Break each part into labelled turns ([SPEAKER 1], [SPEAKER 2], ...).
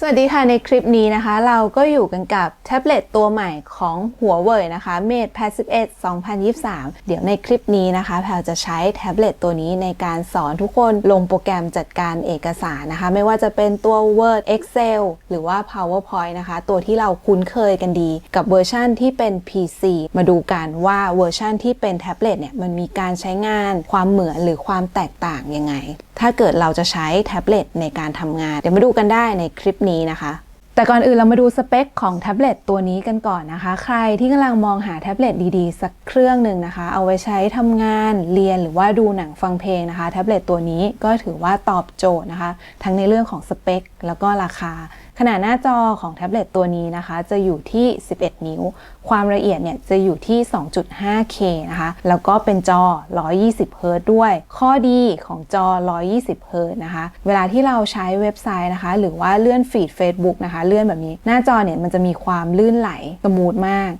[SPEAKER 1] สวัสดีค่ะ ในคลิปนี้นะคะ เราก็อยู่กันกับแท็บเล็ตตัวใหม่ของหัวเว่ยนะคะ Mate Pad 11 2023 เดี๋ยวในคลิปนี้นะคะ แพลจะใช้แท็บเล็ตตัวนี้ในการสอนทุกคนลงโปรแกรมจัดการเอกสารนะคะ ไม่ว่าจะเป็นตัว Word Excel หรือว่า PowerPoint นะคะ ตัวที่เราคุ้นเคยกันดี กับเวอร์ชั่นที่เป็น PC มาดูกันว่าเวอร์ชั่นที่เป็นแท็บเล็ตเนี่ยมันมีการใช้งานความเหมือนหรือความแตกต่างยังไง ถ้าเกิดเราจะใช้แท็บเล็ตในการทำงาน เดี๋ยวมาดูกันได้ในคลิปนี้นะคะแต่ก่อนอื่นเรามาดูสเปคของแท็บเล็ตตัวนี้กันก่อนนะคะ ใครที่กำลังมองหาแท็บเล็ตดีๆ สักเครื่องหนึ่งนะคะ เอาไว้ใช้ทำงานเรียนหรือว่าดูหนังฟังเพลงนะคะ แท็บเล็ตตัวนี้ก็ถือว่าตอบโจทย์นะคะ ทั้งในเรื่องของสเปคแล้วก็ราคา ขนาดหน้าจอของแท็บเล็ตตัวนี้นะคะ จะอยู่ที่ 11 นิ้ว ความละเอียดเนี่ยจะอยู่ที่ 2.5K นะคะ แล้วก็เป็นจอ 120Hz ด้วย ข้อดีของจอ 120Hz นะคะ เวลาที่เราใช้เว็บไซต์นะคะ หรือว่าเลื่อนฟีด Facebook นะคะ เลื่อนแบบนี้ หน้าจอเนี่ยมันจะมีความลื่นไหลสมูทมาก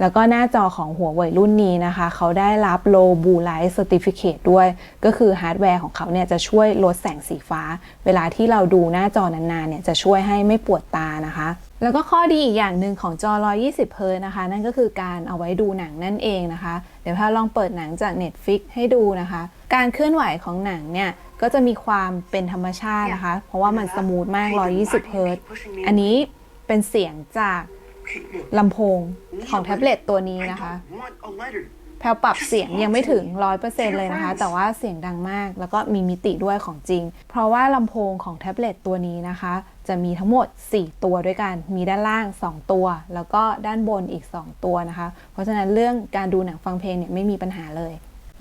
[SPEAKER 1] แล้วก็หน้าจอของหัวเว่ยรุ่นนี้นะคะ เขาได้รับ Low Blue Light Certificate ด้วย ก็คือฮาร์ดแวร์ของเขาเนี่ยจะช่วยลดแสงสีฟ้า เวลาที่เราดูหน้าจอนานๆเนี่ยจะช่วยให้ไม่ปวดตานะคะแล้วก็ข้อดีอีกอย่างหนึ่งของจอ 120 เฮิรตนะคะ นั่นก็คือการเอาไว้ดูหนังนั่นเองนะคะ เดี๋ยวพาลองเปิดหนังจาก Netflix ให้ดูนะคะ การเคลื่อนไหวของหนังเนี่ย ก็จะมีความเป็นธรรมชาตินะคะ เพราะว่ามันสมูทมาก 120 เฮิรตอันนี้เป็นเสียงจาก ลำโพงของแท็บเล็ตตัวนี้นะคะแพลวปรับเสียงยังไม่ถึง 100%เลยนะคะ แต่ว่าเสียงดังมาก แล้วก็มีมิติด้วยของจริง เพราะว่าลำโพงของแท็บเล็ตตัวนี้นะคะ จะมีทั้งหมด 4 ตัวด้วยกัน มีด้านล่าง 2 ตัว แล้วก็ด้านบนอีก 2 ตัวนะคะ เพราะฉะนั้นเรื่องการดูหนังฟังเพลงเนี่ยไม่มีปัญหาเลย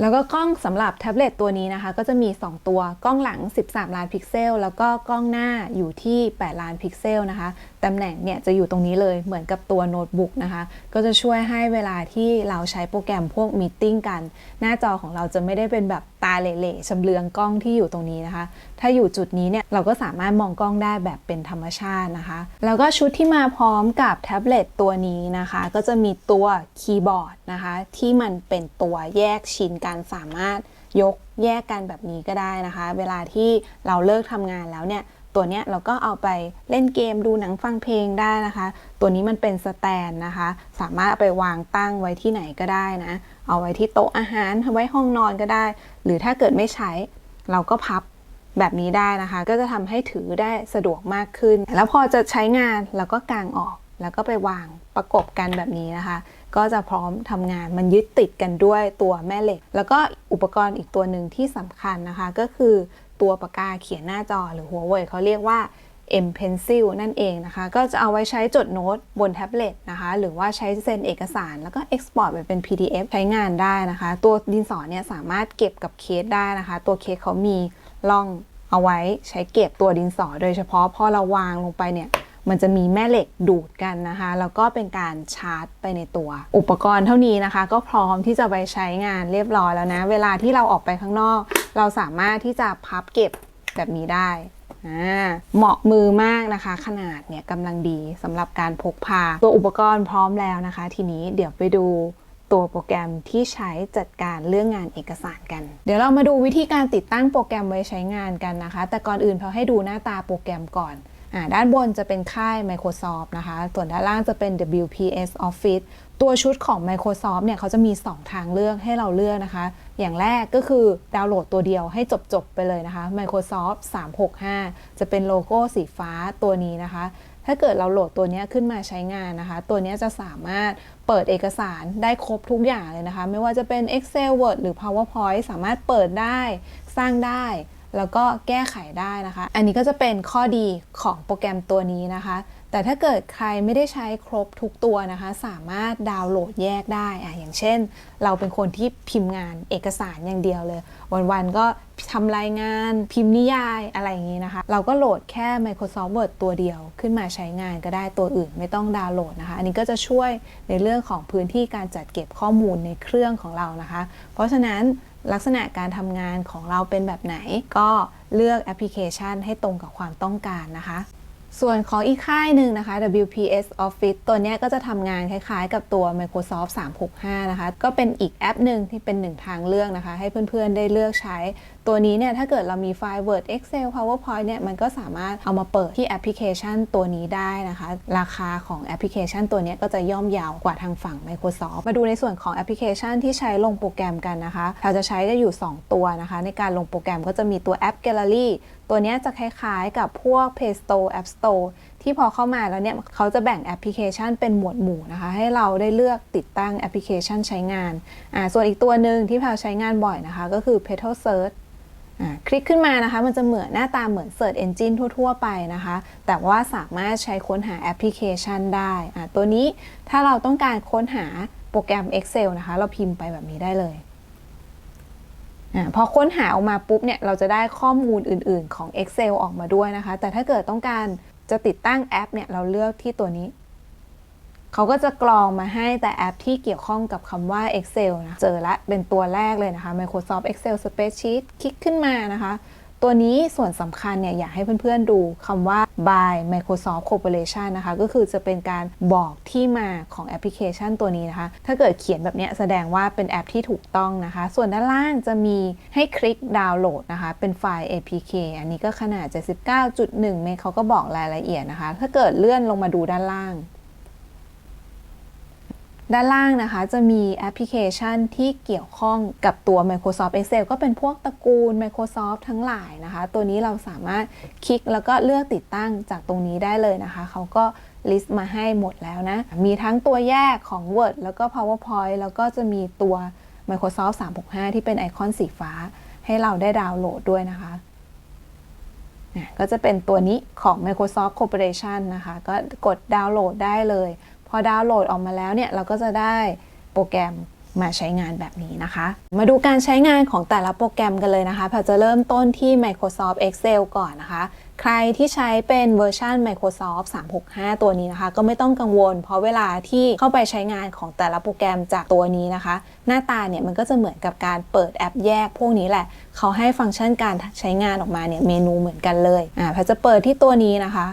[SPEAKER 1] แล้วก็กล้องสำหรับแท็บเล็ตตัวนี้นะคะ ก็จะมี 2 ตัวกล้องหลัง 13 ล้านพิกเซล แล้วก็กล้องหน้าอยู่ที่ 8 ล้านพิกเซลนะคะตำแหน่งเนี่ยจะอยู่ตรงนี้เลยเหมือนกับตัวโน้ตบุ๊กนะคะ ก็จะช่วยให้เวลาที่เราใช้โปรแกรมพวกมีตติ้งกัน หน้าจอของเราจะไม่ได้เป็นแบบตาเหล่ๆชำเลืองกล้องที่อยู่ตรงนี้นะคะ ถ้าอยู่จุดนี้เนี่ยเราก็สามารถมองกล้องได้แบบเป็นธรรมชาตินะคะ แล้วก็ชุดที่มาพร้อมกับแท็บเล็ตตัวนี้นะคะ ก็จะมีตัวคีย์บอร์ดนะคะ ที่มันเป็นตัวแยกชิ้นกันสามารถยกแยกกันแบบนี้ก็ได้นะคะ เวลาที่เราเลิกทำงานแล้วเนี่ยตัวเนี้ยเราก็เอาไปเล่นเกมดูหนังฟังเพลงได้นะคะ ตัวนี้มันเป็นสแตนนะคะ สามารถเอาไปวางตั้งไว้ที่ไหนก็ได้นะ เอาไว้ที่โต๊ะอาหารไว้ห้องนอนก็ได้ หรือถ้าเกิดไม่ใช้ เราก็พับแบบนี้ได้นะคะ ก็จะทำให้ถือได้สะดวกมากขึ้น แล้วพอจะใช้งานเราก็กางออก แล้วก็ไปวางประกบกันแบบนี้นะคะ ก็จะพร้อมทำงานมันยึดติดกันด้วยตัวแม่เหล็ก แล้วก็อุปกรณ์อีกตัวหนึ่งที่สำคัญนะคะ ก็คือตัวปากกาเขียนหน้าจอหรือหัวเว่ยเขาเรียกว่า M Pencil นั่นเองนะคะ ก็จะเอาไว้ใช้จดโน้ตบนแท็บเล็ตนะคะ หรือว่าใช้เซ็นเอกสารแล้วก็ Export ไปเป็น PDF ใช้งานได้นะคะ ตัวดินสอเนี่ยสามารถเก็บกับเคสได้นะคะ ตัวเคสเขามีร่องเอาไว้ใช้เก็บตัวดินสอ โดยเฉพาะพอเราวางลงไปเนี่ยมันจะมีแม่เหล็กดูดกันนะคะ แล้วก็เป็นการชาร์จไปในตัว อุปกรณ์เท่านี้นะคะ ก็พร้อมที่จะไปใช้งานเรียบร้อยแล้วนะ เวลาที่เราออกไปข้างนอก เราสามารถที่จะพับเก็บแบบนี้ได้ เหมาะมือมากนะคะ ขนาดเนี่ยกำลังดีสำหรับการพกพา ตัวอุปกรณ์พร้อมแล้วนะคะ ทีนี้เดี๋ยวไปดูตัวโปรแกรมที่ใช้จัดการเรื่องงานเอกสารกัน เดี๋ยวเรามาดูวิธีการติดตั้งโปรแกรมไว้ใช้งานกันนะคะ แต่ก่อนอื่นเราให้ดูหน้าตาโปรแกรมก่อนอด้านบนจะเป็นค่าย Microsoft นะคะ ส่วนด้านล่างจะเป็น WPS Office ตัวชุดของ Microsoft เนี่ยเขาจะมี 2 ทางเลือกให้เราเลือกนะคะ อย่างแรกก็คือดาวน์โหลดตัวเดียวให้จบ ๆ ไปเลยนะคะ Microsoft 365 จะเป็นโลโก้สีฟ้าตัวนี้นะคะ ถ้าเกิดเราโหลดตัวนี้ขึ้นมาใช้งานนะคะ ตัวนี้จะสามารถเปิดเอกสารได้ครบทุกอย่างเลยนะคะ ไม่ว่าจะเป็น Excel Word หรือ PowerPoint สามารถเปิดได้สร้างได้แล้วก็แก้ไขได้นะคะ อันนี้ก็จะเป็นข้อดีของโปรแกรมตัวนี้นะคะ แต่ถ้าเกิดใครไม่ได้ใช้ครบทุกตัวนะคะ สามารถดาวน์โหลดแยกได้อะอย่างเช่น เราเป็นคนที่พิมพ์งานเอกสารอย่างเดียวเลย วันๆก็ทำรายงานพิมพ์นิยายอะไรอย่างนี้นะคะ เราก็โหลดแค่ Microsoft Word ตัวเดียวขึ้นมาใช้งานก็ได้ตัวอื่นไม่ต้องดาวน์โหลดนะคะ อันนี้ก็จะช่วยในเรื่องของพื้นที่การจัดเก็บข้อมูลในเครื่องของเรานะคะ เพราะฉะนั้นลักษณะการทำงานของเราเป็นแบบไหน ก็เลือกแอปพลิเคชันให้ตรงกับความต้องการนะคะ ส่วนของอีกค่ายหนึ่งนะคะ WPS Office ตัวนี้ก็จะทำงานคล้ายๆ กับตัว Microsoft 365 นะคะ ก็เป็นอีกแอปหนึ่งที่เป็นหนึ่งทางเลือกนะคะ ให้เพื่อนๆได้เลือกใช้ ตัวนี้เนี่ยถ้าเกิดเรามีไฟล์ Word Excel PowerPoint เนี่ยมันก็สามารถเอามาเปิดที่แอปพลิเคชันตัวนี้ได้นะคะ ราคาของแอปพลิเคชันตัวนี้ก็จะย่อมยาวกว่าทางฝั่ง Microsoft มาดูในส่วนของแอปพลิเคชันที่ใช้ลงโปรแกรมกันนะคะ เราจะใช้ได้อยู่ 2 ตัวนะคะ ในการลงโปรแกรมก็จะมีตัวแอป Gallery ตัวนี้จะคล้ายๆกับพวก Play Store App Store ที่พอเข้ามาแล้วเนี่ยเขาจะแบ่งแอปพลิเคชันเป็นหมวดหมู่นะคะ ให้เราได้เลือกติดตั้งแอปพลิเคชันใช้งานอ่าส่วนอีกตัวหนึ่งที่แพลใช้งานบ่อยนะคะ ก็คือ Petal Search คลิกขึ้นมานะคะมันจะเหมือนหน้าตาเหมือน Search Engine ทั่ว ๆ ไปนะคะ แต่ว่าสามารถใช้ค้นหาแอปพลิเคชันได้ ตัวนี้ถ้าเราต้องการค้นหาโปรแกรม Excel นะคะ เราพิมพ์ไปแบบนี้ได้เลยอพอค้นหาออกมาปุ๊บเนี่ยเราจะได้ข้อมูลอื่น ๆ ของ Excel ออกมาด้วยนะคะ แต่ถ้าเกิดต้องการจะติดตั้งแอปเนี่ยเราเลือกที่ตัวนี้ เขาก็จะกรองมาให้แต่แอปที่เกี่ยวข้องกับคำว่า Excel นะ เจอละเป็นตัวแรกเลยนะคะ Microsoft Excel Spreadsheet คลิกขึ้นมานะคะ ตัวนี้ส่วนสำคัญเนี่ย อยากให้เพื่อนๆดูคำว่า by Microsoft Corporation นะคะ ก็คือจะเป็นการบอกที่มาของแอปพลิเคชันตัวนี้นะคะ ถ้าเกิดเขียนแบบนี้แสดงว่าเป็นแอปที่ถูกต้องนะคะ ส่วนด้านล่างจะมีให้คลิกดาวน์โหลดนะคะ เป็นไฟล์ APK อันนี้ก็ขนาด 79.1 เมกเขาก็บอกรายละเอียดนะคะ ถ้าเกิดเลื่อนลงมาดูด้านล่าง ด้านล่างนะคะจะมีแอปพลิเคชันที่เกี่ยวข้องกับตัว Microsoft Excel ก็เป็นพวกตระกูล Microsoft ทั้งหลายนะคะ ตัวนี้เราสามารถคลิกแล้วก็เลือกติดตั้งจากตรงนี้ได้เลยนะคะ เขาก็ลิสต์มาให้หมดแล้วนะ มีทั้งตัวแยกของ Word แล้วก็ PowerPoint แล้วก็จะมีตัว Microsoft 365 ที่เป็นไอคอนสีฟ้า ให้เราได้ดาวน์โหลดด้วยนะคะอะก็จะเป็นตัวนี้ของ Microsoft Corporation นะคะ ก็กดดาวน์โหลดได้เลย พอดาวน์โหลดออกมาแล้วเนี่ยเราก็จะได้โปรแกรมมาใช้งานแบบนี้นะคะ มาดูการใช้งานของแต่ละโปรแกรมกันเลยนะคะแพรจะเริ่มต้นที่ Microsoft Excel ก่อนนะคะ ใครที่ใช้เป็นเวอร์ชัน Microsoft 365 ตัวนี้นะคะ ก็ไม่ต้องกังวล เพราะเวลาที่เข้าไปใช้งานของแต่ละโปรแกรมจากตัวนี้นะคะ หน้าตาเนี่ยมันก็จะเหมือนกับการเปิดแอปแยกพวกนี้แหละ เขาให้ฟังก์ชันการใช้งานออกมาเนี่ยเมนูเหมือนกันเลย อ่าพรจะเปิดที่ตัวนี้นะคะ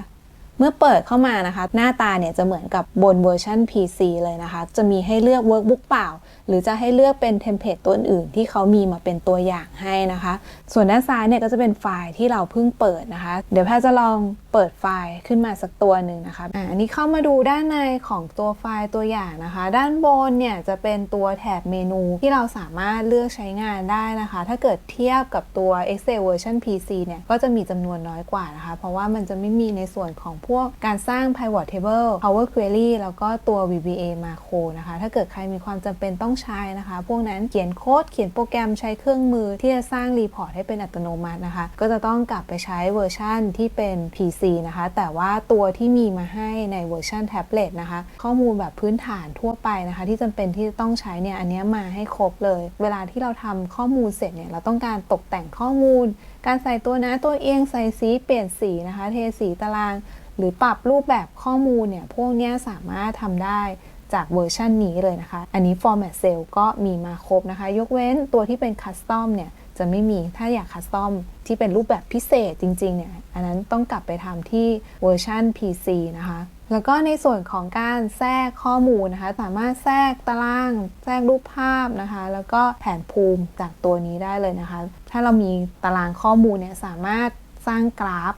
[SPEAKER 1] เมื่อเปิดเข้ามานะคะ หน้าตาเนี่ยจะเหมือนกับบนเวอร์ชัน PC เลยนะคะ จะมีให้เลือก Workbook เปล่า หรือจะให้เลือกเป็นเทมเพลตตัวอื่นที่เขามีมาเป็นตัวอย่างให้นะคะ ส่วนด้านซ้ายเนี่ยก็จะเป็นไฟล์ที่เราเพิ่งเปิดนะคะ เดี๋ยวแพทจะลองเปิดไฟล์ขึ้นมาสักตัวหนึ่งนะคะอ่าอันนี้เข้ามาดูด้านในของตัวไฟล์ตัวอย่างนะคะ ด้านบนเนี่ยจะเป็นตัวแถบเมนูที่เราสามารถเลือกใช้งานได้นะคะ ถ้าเกิดเทียบกับตัว Excel version PC เนี่ยก็จะมีจำนวนน้อยกว่านะคะ เพราะว่ามันจะไม่มีในส่วนของพวกการสร้าง pivot table power query แล้วก็ตัว VBA macro นะคะ ถ้าเกิดใครมีความจำเป็นต้องใช้นะคะ พวกนั้นเขียนโค้ดเขียนโปรแกรมใช้เครื่องมือที่จะสร้างรีพอร์ตให้เป็นอัตโนมัตินะคะ ก็จะต้องกลับไปใช้เวอร์ชันที่เป็น PC นะคะ แต่ว่าตัวที่มีมาให้ในเวอร์ชันแท็บเล็ตนะคะ ข้อมูลแบบพื้นฐานทั่วไปนะคะ ที่จำเป็นที่จะต้องใช้เนี่ย อันนี้มาให้ครบเลย เวลาที่เราทำข้อมูลเสร็จเนี่ย เราต้องการตกแต่งข้อมูล การใส่ตัวนะตัวเอียงใส่สีเปลี่ยนสีนะคะ เทสีตาราง หรือปรับรูปแบบข้อมูลเนี่ยพวกนี้สามารถทำได้จากเวอร์ชันนี้เลยนะคะ อันนี้ Format Cell ก็มีมาครบนะคะ ยกเว้นตัวที่เป็น Custom เนี่ยจะไม่มี ถ้าอยาก Custom ที่เป็นรูปแบบพิเศษจริงๆเนี่ย อันนั้นต้องกลับไปทำที่เวอร์ชัน PC นะคะ แล้วก็ในส่วนของการแทรกข้อมูลนะคะ สามารถแทรกตาราง แทรกรูปภาพนะคะ แล้วก็แผนภูมิจากตัวนี้ได้เลยนะคะ ถ้าเรามีตารางข้อมูลเนี่ยสามารถสร้างกราฟ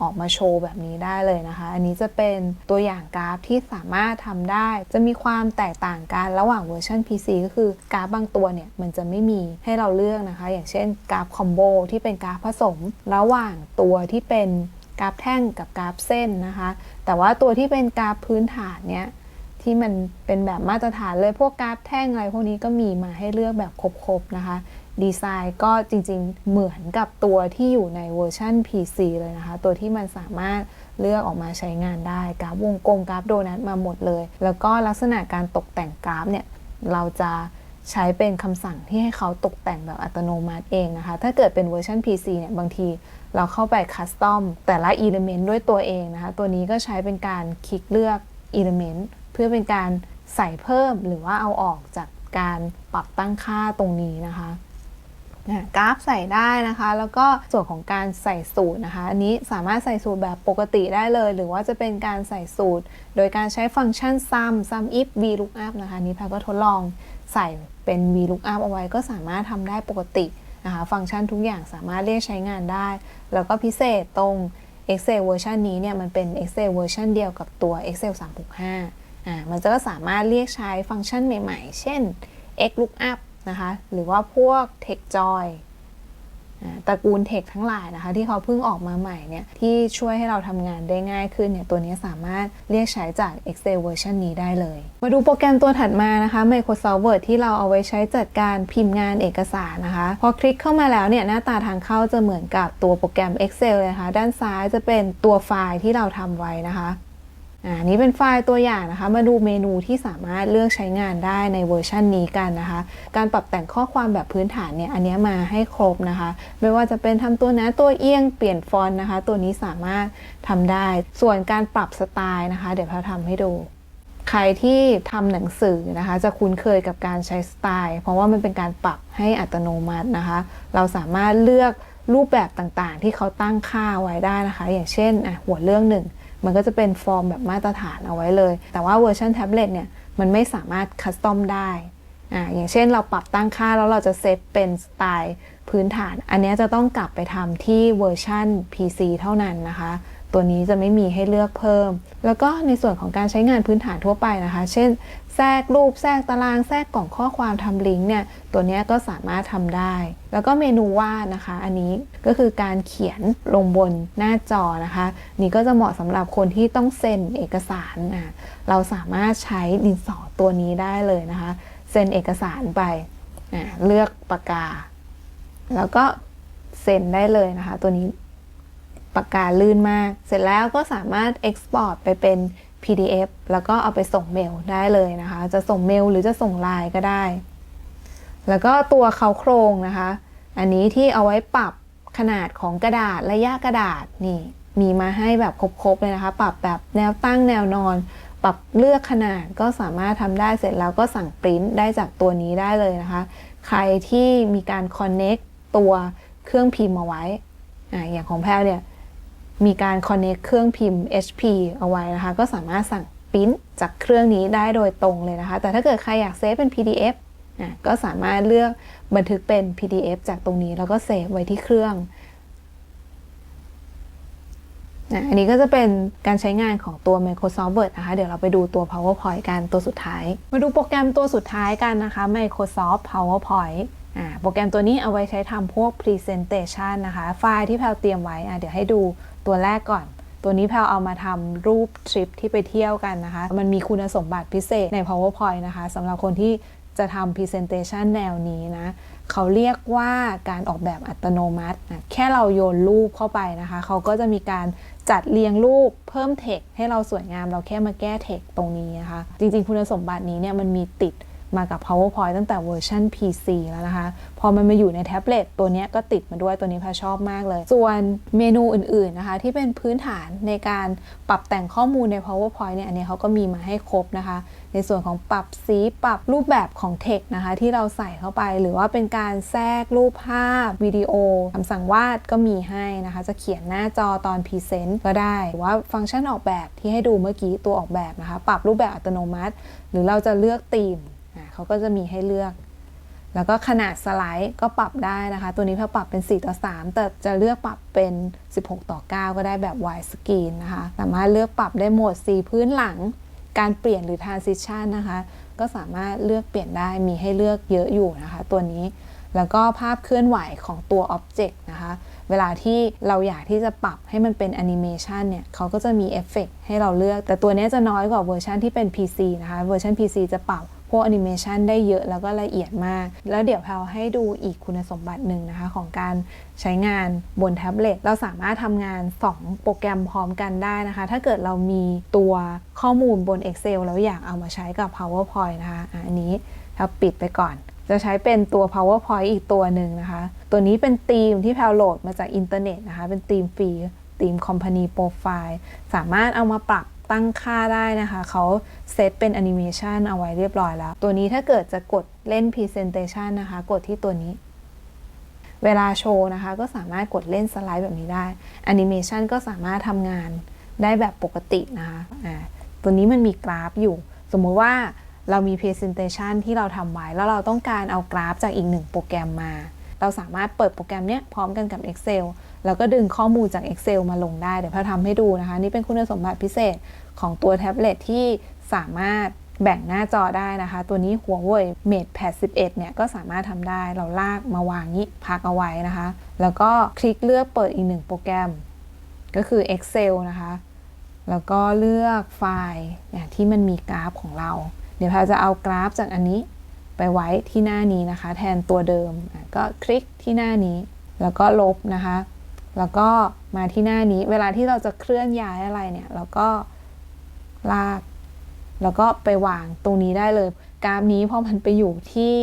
[SPEAKER 1] ออกมาโชว์แบบนี้ได้เลยนะคะ อันนี้จะเป็นตัวอย่างกราฟที่สามารถทำได้ จะมีความแตกต่างกันระหว่างเวอร์ชัน PC ก็คือกราฟบางตัวเนี่ย มันจะไม่มีให้เราเลือกนะคะ อย่างเช่นกราฟคอมโบที่เป็นกราฟผสม ระหว่างตัวที่เป็นกราฟแท่งกับกราฟเส้นนะคะ แต่ว่าตัวที่เป็นกราฟพื้นฐานเนี่ยที่มันเป็นแบบมาตรฐานเลยพวกกราฟแท่งอะไรพวกนี้ก็มีมาให้เลือกแบบครบๆนะคะ ดีไซน์ก็จริงๆ เหมือนกับตัวที่อยู่ในเวอร์ชัน PC เลยนะคะ ตัวที่มันสามารถเลือกออกมาใช้งานได้ กราฟวงกลมกราฟโดนัทมาหมดเลย แล้วก็ลักษณะการตกแต่งกราฟเนี่ย เราจะใช้เป็นคำสั่งที่ให้เขาตกแต่งแบบอัตโนมัติเองนะคะ ถ้าเกิดเป็นเวอร์ชัน PC เนี่ย บางทีเราเข้าไปคัสตอมแต่ละอิเลเมนต์ด้วยตัวเองนะคะ ตัวนี้ก็ใช้เป็นการคลิกเลือกอิเลเมนต์เพื่อเป็นการใส่เพิ่มหรือว่าเอาออกจากการปรับตั้งค่าตรงนี้นะคะ นะกราฟใส่ได้นะคะ แล้วก็ส่วนของการใส่สูตรนะคะ อันนี้สามารถใส่สูตรแบบปกติได้เลย หรือว่าจะเป็นการใส่สูตร โดยการใช้ฟังก์ชัน sum sum if vlookup นะคะนี้พรก็ทดลองใส่เป็น vlookup เอาไว้ก็สามารถทำได้ปกตินะคะ ฟังก์ชันทุกอย่างสามารถเรียกใช้งานได้ แล้วก็พิเศษตรง Excel เวอร์ชันนี้เนี่ยมันเป็น Excel เวอร์ชันเดียวกับตัว Excel 365อ่ามันจะก็สามารถเรียกใช้ฟังก์ชันใหม่ ๆ เช่น XLOOKUP นะคะ หรือว่าพวก TextJoy อ่าตระกูลเทคทั้งหลายนะคะ ที่เขาเพิ่งออกมาใหม่เนี่ย ที่ช่วยให้เราทำงานได้ง่ายขึ้นเนี่ย ตัวนี้สามารถเรียกใช้จาก Excel เวอร์ชันนี้ได้เลย มาดูโปรแกรมตัวถัดมานะคะ Microsoft Word ที่เราเอาไว้ใช้จัดการพิมพ์งานเอกสารนะคะ พอคลิกเข้ามาแล้วเนี่ย หน้าตาทางเข้าจะเหมือนกับตัวโปรแกรม Excel เลยนะคะ ด้านซ้ายจะเป็นตัวไฟล์ที่เราทำไว้นะคะ อ่านี้เป็นไฟล์ตัวอย่างนะคะ มาดูเมนูที่สามารถเลือกใช้งานได้ในเวอร์ชันนี้กันนะคะ การปรับแต่งข้อความแบบพื้นฐานเนี่ย อันนี้มาให้ครบนะคะ ไม่ว่าจะเป็นทำตัวหน้าตัวเอียงเปลี่ยนฟอนต์นะคะ ตัวนี้สามารถทำได้ ส่วนการปรับสไตล์นะคะ เดี๋ยวเราทำให้ดูใครที่ทำหนังสือนะคะ จะคุ้นเคยกับการใช้สไตล์ เพราะว่ามันเป็นการปรับให้อัตโนมัตินะคะ เราสามารถเลือก รูปแบบต่างๆ ที่เขาตั้งค่าไว้ได้นะคะ อย่างเช่นหัวเรื่องหนึ่งมันก็จะเป็นฟอร์มแบบมาตรฐานเอาไว้เลย แต่ว่าเวอร์ชันแท็บเล็ตเนี่ยมันไม่สามารถคัสตอมได้อ่าอย่างเช่นเราปรับตั้งค่าแล้วเราจะเซตเป็นสไตล์พื้นฐาน อันนี้จะต้องกลับไปทำที่เวอร์ชัน PC เท่านั้นนะคะ ตัวนี้จะไม่มีให้เลือกเพิ่ม แล้วก็ในส่วนของการใช้งานพื้นฐานทั่วไปนะคะ เช่น แทรกรูป แทรกตาราง แทรกกล่องข้อความทำลิงก์เนี่ย ตัวนี้ก็สามารถทำได้ แล้วก็เมนูวาดนะคะ อันนี้ก็คือการเขียนลงบนหน้าจอนะคะ นี่ก็จะเหมาะสำหรับคนที่ต้องเซ็นเอกสารอะเราสามารถใช้ดินสอตัวนี้ได้เลยนะคะ เซ็นเอกสารไป เลือกปากกา แล้วก็เซ็นได้เลยนะคะ ตัวนี้ ปากกาลื่นมาก เสร็จแล้วก็สามารถ Export ไปเป็น PDF แล้วก็เอาไปส่งเมลได้เลยนะคะ จะส่งเมลหรือจะส่งไลน์ก็ได้ แล้วก็ตัวเขาโครงนะคะ อันนี้ที่เอาไว้ปรับขนาดของกระดาษระยะกระดาษนี่มีมาให้แบบครบๆเลยนะคะ ปรับแบบแนวตั้งแนวนอน ปรับเลือกขนาดก็สามารถทำได้เสร็จแล้วก็สั่งปริ้นได้จากตัวนี้ได้เลยนะคะ ใครที่มีการ Connect ตัวเครื่องพิมพ์เอาไว้ออย่างของแพลวเนี่ย มีการ connect เครื่องพิมพ์ HP เอาไว้นะคะ ก็สามารถสั่งปริ้นจากเครื่องนี้ได้โดยตรงเลยนะคะ แต่ถ้าเกิดใครอยากเซฟเป็น PDF อะก็สามารถเลือกบันทึกเป็น PDF จากตรงนี้ แล้วก็เซฟไว้ที่เครื่องอะอันนี้ก็จะเป็นการใช้งานของตัว Microsoft Word นะคะ เดี๋ยวเราไปดูตัว PowerPoint กันตัวสุดท้าย มาดูโปรแกรมตัวสุดท้ายกันนะคะ Microsoft PowerPoint โปรแกรมตัวนี้เอาไว้ใช้ทำพวก Presentation นะคะ ไฟล์ที่แพลเตรียมไว้ เดี๋ยวให้ดูตัวแรกก่อน ตัวนี้แพลเอามาทำรูปทริปที่ไปเที่ยวกันนะคะ มันมีคุณสมบัติพิเศษใน PowerPoint นะคะสำหรับคนที่จะทำ Presentation แนวนี้นะ เขาเรียกว่าการออกแบบอัตโนมัตินะแค่เราโยนรูปเข้าไปนะคะ เขาก็จะมีการจัดเรียงรูปเพิ่มเทคให้เราสวยงาม เราแค่มาแก้เทคตรงนี้นะคะ จริงๆ คุณสมบัตินี้เนี่ยมันมีติด มากับ PowerPoint ตั้งแต่เวอร์ชัน PC แล้วนะคะ พอมันมาอยู่ในแท็บเล็ตตัวนี้ก็ติดมาด้วยตัวนี้พาชอบมากเลย ส่วนเมนูอื่นๆนะคะ ที่เป็นพื้นฐานในการปรับแต่งข้อมูลใน PowerPoint เนี่ยอันนี้เขาก็มีมาให้ครบนะคะ ในส่วนของปรับสีปรับรูปแบบของเทคนะคะ ที่เราใส่เข้าไป หรือว่าเป็นการแทรกรูปภาพวิดีโอคำสั่งวาดก็มีให้นะคะ จะเขียนหน้าจอตอนพรีเซนต์ก็ได้หรือว่าฟังก์ชันออกแบบที่ให้ดูเมื่อกี้ตัวออกแบบนะคะ ปรับรูปแบบอัตโนมัติ หรือเราจะเลือกธีม เขาก็จะมีให้เลือก แล้วก็ขนาดสไลด์ก็ปรับได้นะคะ ตัวนี้พอปรับเป็น 4 ต่อ 3 แต่จะเลือกปรับเป็น 16 ต่อ 9 ก็ได้แบบ wide screen นะคะ สามารถเลือกปรับได้โหมดสีพื้นหลัง การเปลี่ยนหรือ transition นะคะ ก็สามารถเลือกเปลี่ยนได้ มีให้เลือกเยอะอยู่นะคะ ตัวนี้ แล้วก็ภาพเคลื่อนไหวของตัว Object นะคะ เวลาที่เราอยากที่จะปรับให้มันเป็นแอนิเมชันเนี่ย เขาก็จะมีเอฟเฟกให้เราเลือก แต่ตัวนี้จะน้อยกว่าเวอร์ชันที่เป็น PC นะคะ เวอร์ชัน PC จะปรับ พวกแอนิเมชันได้เยอะแล้วก็ละเอียดมาก แล้วเดี๋ยวแพลให้ดูอีกคุณสมบัติหนึ่งนะคะ ของการใช้งานบนแท็บเล็ตเราสามารถทำงาน 2 โปรแกรมพร้อมกันได้นะคะ ถ้าเกิดเรามีตัวข้อมูลบน Excel แล้วอยากเอามาใช้กับ PowerPoint นะคะอะอันนี้เราปิดไปก่อนจะใช้เป็นตัว PowerPoint อีกตัวหนึ่งนะคะ ตัวนี้เป็นธีมที่แพลโหลดมาจากอินเทอร์เน็ตนะคะ เป็นธีมฟรีธีม Company Profile สามารถเอามาปรับ ตั้งค่าได้นะคะ เขาเซตเป็นแอนิเมชันเอาไว้เรียบร้อยแล้ว ตัวนี้ถ้าเกิดจะกดเล่น Presentation นะคะ กดที่ตัวนี้ เวลาโชว์นะคะ ก็สามารถกดเล่นสไลด์แบบนี้ได้แอนิเมชันก็สามารถทำงานได้แบบปกตินะคะอ่าตัวนี้มันมีกราฟอยู่ สมมุติว่าเรามี Presentation ที่เราทำไว้ แล้วเราต้องการเอากราฟจากอีกหนึ่งโปรแกรมมา เราสามารถเปิดโปรแกรมเนี้ยพร้อมกันกับ Excel แล้วก็ดึงข้อมูลจาก Excel มาลงได้ เดี๋ยวแพลทำให้ดูนะคะ นี่เป็นคุณสมบัติพิเศษของตัวแท็บเล็ตที่สามารถแบ่งหน้าจอได้นะคะ ตัวนี้หัวเว่ย MatePad 11 เนี่ย ก็สามารถทำได้เราลากมาวางนี้พักเอาไว้นะคะ แล้วก็คลิกเลือกเปิดอีกหนึ่งโปรแกรม ก็คือ Excel นะคะ แล้วก็เลือกไฟล์เนี่ยที่มันมีกราฟของเรา เดี๋ยวแพลจะเอากราฟจากอันนี้ไปไว้ที่หน้านี้นะคะ แทนตัวเดิม ก็คลิกที่หน้านี้ แล้วก็ลบนะคะ แล้วก็มาที่หน้านี้ เวลาที่เราจะเคลื่อนย้ายอะไรเนี่ยเราก็ลาก แล้วก็ไปวางตรงนี้ได้เลย กราฟนี้พอมันไปอยู่ที่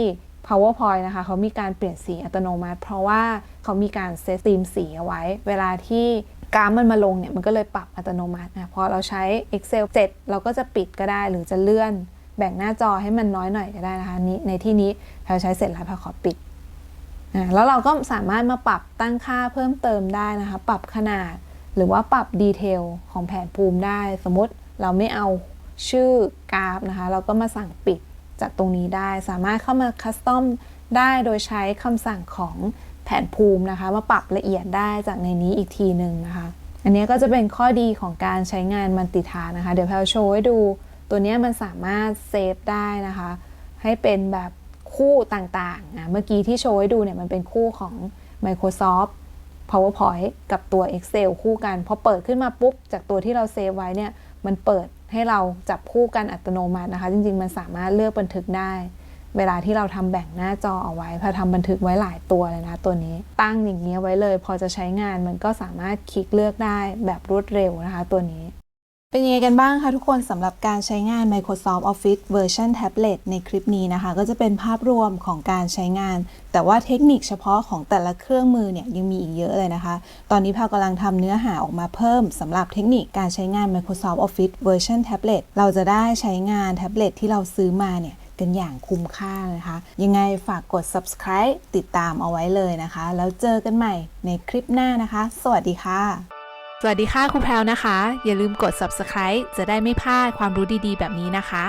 [SPEAKER 1] PowerPoint นะคะ เขามีการเปลี่ยนสีอัตโนมัติ เพราะว่าเขามีการเซตธีมสีเอาไว้ เวลาที่กราฟมันมาลงเนี่ย มันก็เลยปรับอัตโนมัตินะพอเราใช้ Excel 7เราก็จะปิดก็ได้หรือจะเลื่อน แบ่งหน้าจอให้มันน้อยหน่อยก็ได้นะคะนี้ในที่นี้แพลใช้เสร็จแล้วพลขอปิด แล้วเราก็สามารถมาปรับตั้งค่าเพิ่มเติมได้นะคะ ปรับขนาดหรือว่าปรับดีเทลของแผนภูมิได้ สมมติเราไม่เอาชื่อกราฟนะคะ เราก็มาสั่งปิดจากตรงนี้ได้ สามารถเข้ามาคัสตอมได้โดยใช้คำสั่งของแผนภูมินะคะ มาปรับละเอียดได้จากในนี้อีกทีหนึ่งนะคะ อันนี้ก็จะเป็นข้อดีของการใช้งานมันติทานะคะ เดี๋ยวแพลโชว์ให้ดู ตัวนี้มันสามารถเซฟได้นะคะ ให้เป็นแบบ คู่ต่างๆอะเมื่อกี้ที่โชว์ให้ดูเนี่ยมันเป็นคู่ของ Microsoft PowerPoint กับตัว Excel คู่กัน พอเปิดขึ้นมาปุ๊บ จากตัวที่เราเซฟไว้เนี่ยมันเปิดให้เราจับคู่กันอัตโนมัตินะคะ จริง ๆ มันสามารถเลือกบันทึกได้ เวลาที่เราทำแบ่งหน้าจอเอาไว้พอทำบันทึกไว้หลายตัวเลยนะตัวนี้ ตั้งอย่างเงี้ยไว้เลย พอจะใช้งานมันก็สามารถคลิกเลือกได้แบบรวดเร็วนะคะ ตัวนี้ เป็นยังไงกันบ้างคะทุกคนสำหรับการใช้งาน Microsoft Office Version Tablet ในคลิปนี้นะคะ ก็จะเป็นภาพรวมของการใช้งาน แต่ว่าเทคนิคเฉพาะของแต่ละเครื่องมือเนี่ยยังมีอีกเยอะเลยนะคะ ตอนนี้พาวกำลังทำเนื้อหาออกมาเพิ่มสำหรับเทคนิคการใช้งาน Microsoft Office Version Tablet เราจะได้ใช้งานแท็บเล็ตที่เราซื้อมาเนี่ยกันอย่างคุ้มค่านะคะ ยังไงฝากกด subscribe ติดตามเอาไว้เลยนะคะ แล้วเจอกันใหม่ในคลิปหน้านะคะ สวัสดีค่ะ
[SPEAKER 2] วัสดีค่ะครูแพลวนะคะ อย่าลืมกด subscribe จะได้ไม่พลาดความรู้ดีๆ แบบนี้นะคะ